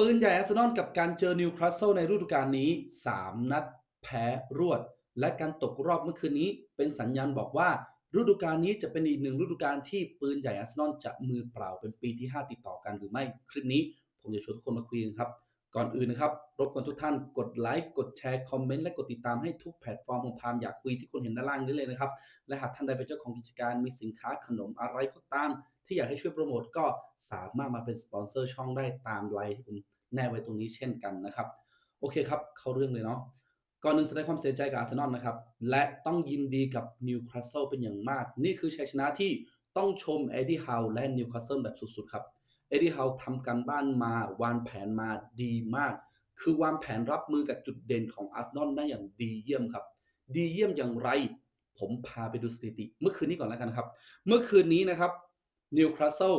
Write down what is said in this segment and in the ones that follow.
ปืนใหญ่อาร์เซนอลกับการเจอนิวคาสเซิลในฤดูกาลนี้ 3 นัดแพ้รวด และการตกรอบเมื่อคืนนี้ เป็นสัญญาณบอกว่าฤดูกาลนี้จะเป็นอีกหนึ่งฤดูกาลที่ปืนใหญ่อาร์เซนอลจะมือเปล่าเป็นปีที่ 5 ติดต่อกันหรือไม่ คลิปนี้ผมจะชวนทุกคนมาคุยกันครับ ก่อนอื่นนะครับ รบกวนทุกท่านกดไลค์กดแชร์คอมเมนต์และกดติดตามให้ทุกแพลตฟอร์มของพามอยากคุยที่คุณเห็นด้านล่างนี้เลยนะครับ และหากท่านใดเป็นเจ้าของกิจการมีสินค้าขนมอะไรก็ตาม ที่อยากให้ช่วยโปรโมทก็สามารถมาเป็นสปอนเซอร์ช่องได้ตามไลน์ที่ผมแนบไว้ตรงนี้เช่นกันนะครับ โอเคครับ เข้าเรื่องเลยเนาะก่อนหนึ่งแสดงความเสียใจกับอาร์เซนอลนะครับ และต้องยินดีกับนิวคาสเซิลเป็นอย่างมาก นี่คือชัยชนะที่ต้องชมเอ็ดดี้ฮาวและนิวคาสเซิลแบบสุดๆครับ เอ็ดดี้ฮาทำการบ้านมาวางแผนมาดีมาก คือวางแผนรับมือกับจุดเด่นของอาร์เซนอลได้อย่างดีเยี่ยมครับ ดีเยี่ยมอย่างไร ผมพาไปดูสถิติ เมื่อคืนนี้ก่อนแล้วกันครับ เมื่อคืนนี้นะครับนิวคาสเซิล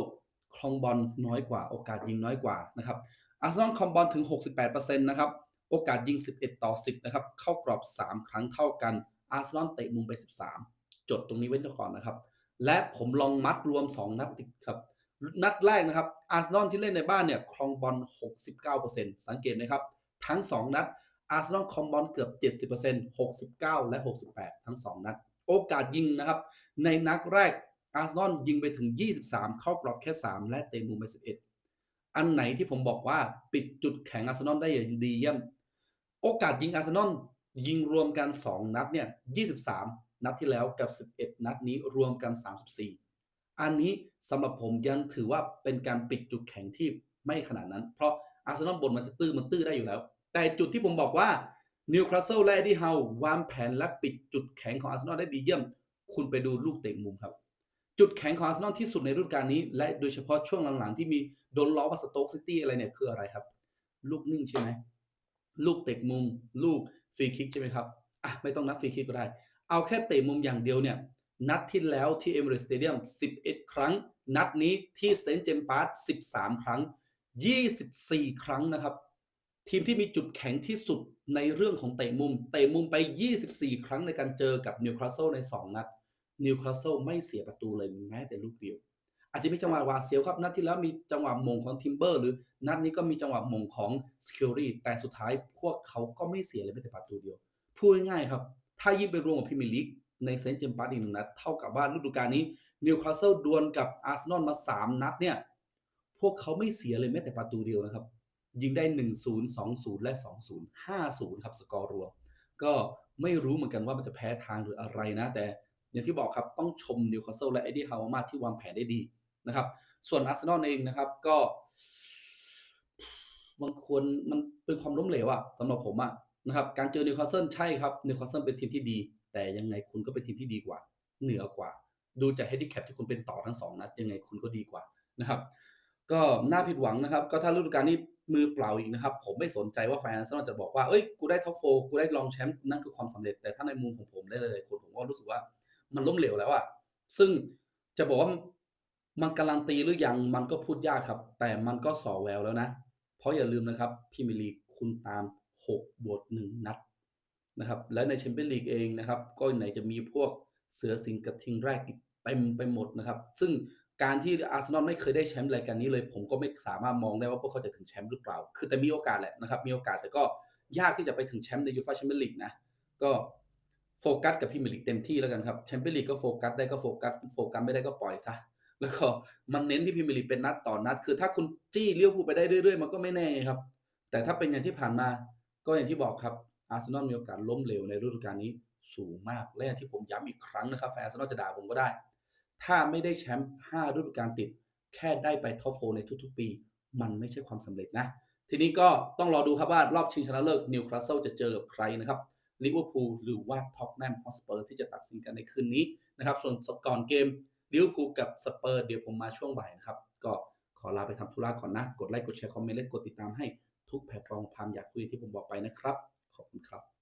ครองบอลน้อยกว่า โอกาสยิงน้อยกว่านะครับอาร์เซนอลครองบอลถึง 68%นะครับโอกาสยิง 11 ต่อ 10 นะครับ เข้ากรอบ 3 ครั้งเท่ากัน อาร์เซนอลเตะมุมไป 13 จดตรงนี้ไว้ก่อนนะครับ และผมลองมัดรวม 2 นัดติดครับ นัดแรกนะครับอาร์เซนอลที่เล่นในบ้านเนี่ยครองบอล 69%สังเกตไหมครับ ทั้ง 2 นัดอาร์เซนอลครองบอลเกือบ 70% 69 และ 68 ทั้ง 2 นัด โอกาสยิงนะครับ ในนัดแรกอาร์เซนอลยิงไปถึง 23 เข้ากรอบแค่ 3 และเตะมุมไป 11 อันไหนที่ผมบอกว่าปิดจุดแข็งอาร์เซนอลได้อย่างดีเยี่ยม โอกาสยิงอาร์เซนอลยิงรวมกัน 2 นัดเนี่ย 23 นัดที่แล้วกับ 11 นัดนี้รวมกัน 34 อันนี้สำหรับผมยังถือว่าเป็นการปิดจุดแข็งที่ไม่ขนาดนั้น เพราะอาร์เซนอลบนมันจะตื้อมันตื้อได้อยู่แล้ว แต่จุดที่ผมบอกว่านิวคาสเซิลและดีเฮาวางแผนและปิดจุดแข็งของอาร์เซนอลได้ดีเยี่ยม คุณไปดูลูกเตะมุมครับ จุดแข็งของอาร์เซนอลที่สุดในฤดูกาลนี้ และโดยเฉพาะช่วงหลังๆ ที่มีโดนล้อว่าสโต๊กซิตี้อะไรเนี่ยคืออะไรครับ ลูกนิ่งใช่ไหมลูกเตะมุม ลูกฟรีคิกใช่ไหมครับอะไม่ต้องนับฟรีคิกก็ได้ เอาแค่เตะมุมอย่างเดียวเนี่ย นัดที่แล้วที่เอเมิเรสสเตเดียม 11 ครั้ง นัดนี้ที่เซนต์เจมส์พาร์ค13 ครั้ง 24 ครั้งนะครับ ทีมที่มีจุดแข็งที่สุดในเรื่องของเตะมุม เตะมุมไป 24 ครั้งในการเจอกับนิวคาสเซิลใน 2 นัด นิวคาสเซิลไม่เสียประตูเลยแม้แต่ลูกเดียว อาจจะมีจังหวะวาเสียวครับ นัดที่แล้วมีจังหวะมงของทิมเบอร์หรือนัดนี้ก็มีจังหวะมงของสคิลรี่แต่สุดท้ายพวกเขาก็ไม่เสียเลยแม้แต่ประตูเดียวพูดง่ายๆครับ ถ้ายิ่งไปรวมกับพรีเมียร์ลีก ในเซนต์เจมส์พาร์คอีกหนึ่งนัดเท่ากับว่าฤดูกาลนี้นิวคาสเซิลดวลกับอาร์เซนอลมา 3 นัดเนี่ย พวกเขาไม่เสียเลยแม้แต่ประตูเดียวนะครับ ยิงได้ 1-0 2-0 และ 2-0 5-0 ครับสกอร์รวม ก็ไม่รู้เหมือนกันว่ามันจะแพ้ทางหรืออะไรนะ แต่อย่างที่บอกครับต้องชมนิวคาสเซิลและเอ็ดดี้ฮาวมาที่วางแผนได้ดีนะครับ ส่วนอาร์เซนอลเองนะครับก็มันควรมันเป็นความล้มเหลวอะสำหรับผมอะนะครับการเจอนิวคาสเซิลใช่ครับนิวคาสเซิลเป็นทีมที่ดี แต่ยังไงคุณก็เป็นทีมที่ดีกว่า เหนือกว่า ดูจากเฮดดี้แคปที่คุณเป็นต่อทั้งสองนัดยังไงคุณก็ดีกว่านะครับก็น่าผิดหวังนะครับ ก็ถ้าฤดูกาลนี้มือเปล่าอีกนะครับ ผมไม่สนใจว่าแฟนซ์นจะบอกว่าเอ้ยกูได้ท็อปโฟกูได้รองแชมป์นั่นคือความสำเร็จแต่ถ้าในมุมของผมได้เลยคนผมก็รู้สึกว่ามันล้มเหลวแล้วอะซึ่งจะบอกว่ามันการันตีหรือยังมันก็พูดยากครับ แต่มันก็สอแววแล้วนะ เพราะอย่าลืมนะครับพรีเมียร์ลีกคุณตาม6บวก1นัด นะครับและในแชมเปี้ยนลีกเองนะครับ ก็ไหนจะมีพวกเสือสิงกับทิงแรกอีกเต็มไปหมดนะครับ ซึ่งการที่อาร์เซนอลไม่เคยได้แชมป์รายการนี้เลย ผมก็ไม่สามารถมองได้ว่าพวกเขาจะถึงแชมป์หรือเปล่า คือแต่มีโอกาสแหละนะครับ มีโอกาสแต่ก็ยากที่จะไปถึงแชมป์ในยูฟ่าแชมเปี้ยนลีกนะ ก็โฟกัสกับพรีเมียร์ลีกเต็มที่แล้วกันครับแชมเปี้ยนลีกก็โฟกัสได้ก็โฟกัสโฟกัสไม่ได้ก็ปล่อยซะแล้วก็มันเน้นที่พรีเมียร์ลีกเป็นนัดต่อนัด คือถ้าคุณจี้เลี้ยวพูลไปได้เรื่อยๆ มันก็ไม่แน่ครับ แต่ถ้าเป็นอย่างที่ผ่านมาก็อย่างที่บอกครับ อาร์เซนอลมีโอกาสล้มเหลวในฤดูกาลนี้สูงมากและที่ผมย้ำอีกครั้งนะครับแฟนอาร์เซนอลจะด่าผมก็ได้ ถ้าไม่ได้แชมป์5ฤดูกาลติด แค่ได้ไปท็อปโฟในทุกๆ ปี มันไม่ใช่ความสำเร็จนะ ทีนี้ก็ต้องรอดูครับว่ารอบชิงชนะเลิศนิวคาสเซิลจะเจอกับใครนะครับลิเวอร์พูลหรือว่าท็อตแนมฮอสเปอร์ที่จะตัดสินกันในคืนนี้นะครับส่วนก่อนเกมลิเวอร์พูลกับสเปอร์เดี๋ยวผมมาช่วงบ่ายนะครับ ก็ขอลาไปทำธุระก่อนนะ กดไลค์กดแชร์คอมเมนต์และกดติดตามให้ทุกแพลตฟอร์มพามอยากคุยที่ผมบอกไปนะครับ und Kraft.